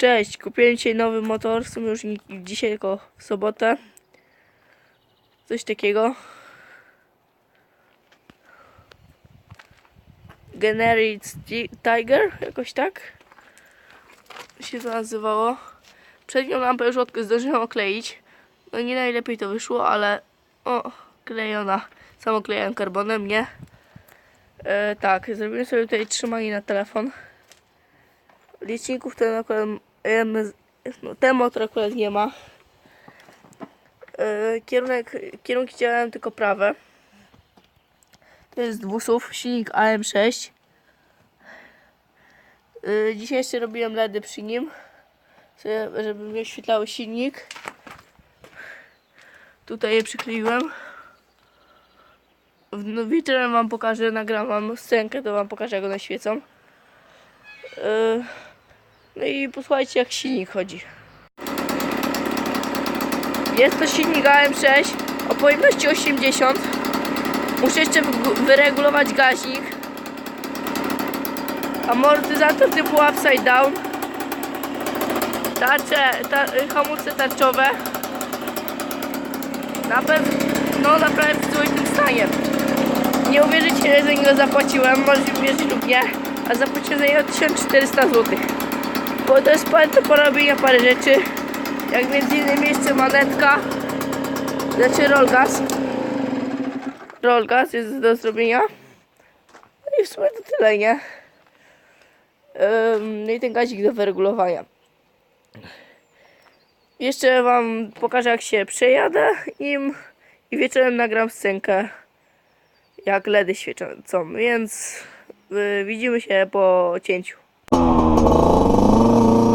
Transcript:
Cześć, kupiłem dzisiaj nowy motor, w sumie już dzisiaj, tylko w sobotę. Coś takiego. Generic Ti- Tiger, jakoś tak się to nazywało. Przednią lampę już od- zdążyłem okleić. No nie najlepiej to wyszło, ale o, klejona. Samo klejałem karbonem, nie? E, tak, zrobiłem sobie tutaj trzymanie na telefon. Liczników ten akurat no, ten motor akurat nie ma. E, kierunek, kierunki działają tylko prawe. To jest dwusów, silnik AM6. E, dzisiaj jeszcze robiłem LEDy przy nim, żeby mi oświetlały silnik. Tutaj je przykleiłem. No, wieczorem wam pokażę, nagram wam scenkę, to wam pokażę jak one świecą. Yy, no i posłuchajcie jak silnik chodzi. Jest to silnik AM6 o pojemności 80. Muszę jeszcze wyregulować gaźnik. Amortyzator typu upside down. Tarcze, ta, y, hamulce tarczowe. Na pewno, no naprawdę w przyzwoitym stanie. Nie uwierzycie, ile za niego zapłaciłem, możecie uwierzyć lub nie, a zapłaciłem za niego 1400 zł. Bo to jest do porobienia parę rzeczy, jak między innymi jeszcze manetka, znaczy rollgas. Rollgas jest do zrobienia. No i w sumie to tyle, nie? No i ten gazik do wyregulowania. Jeszcze wam pokażę jak się przejadę im i wieczorem nagram scenkę jak LEDy świecą, więc y, widzimy się po cięciu. Oh.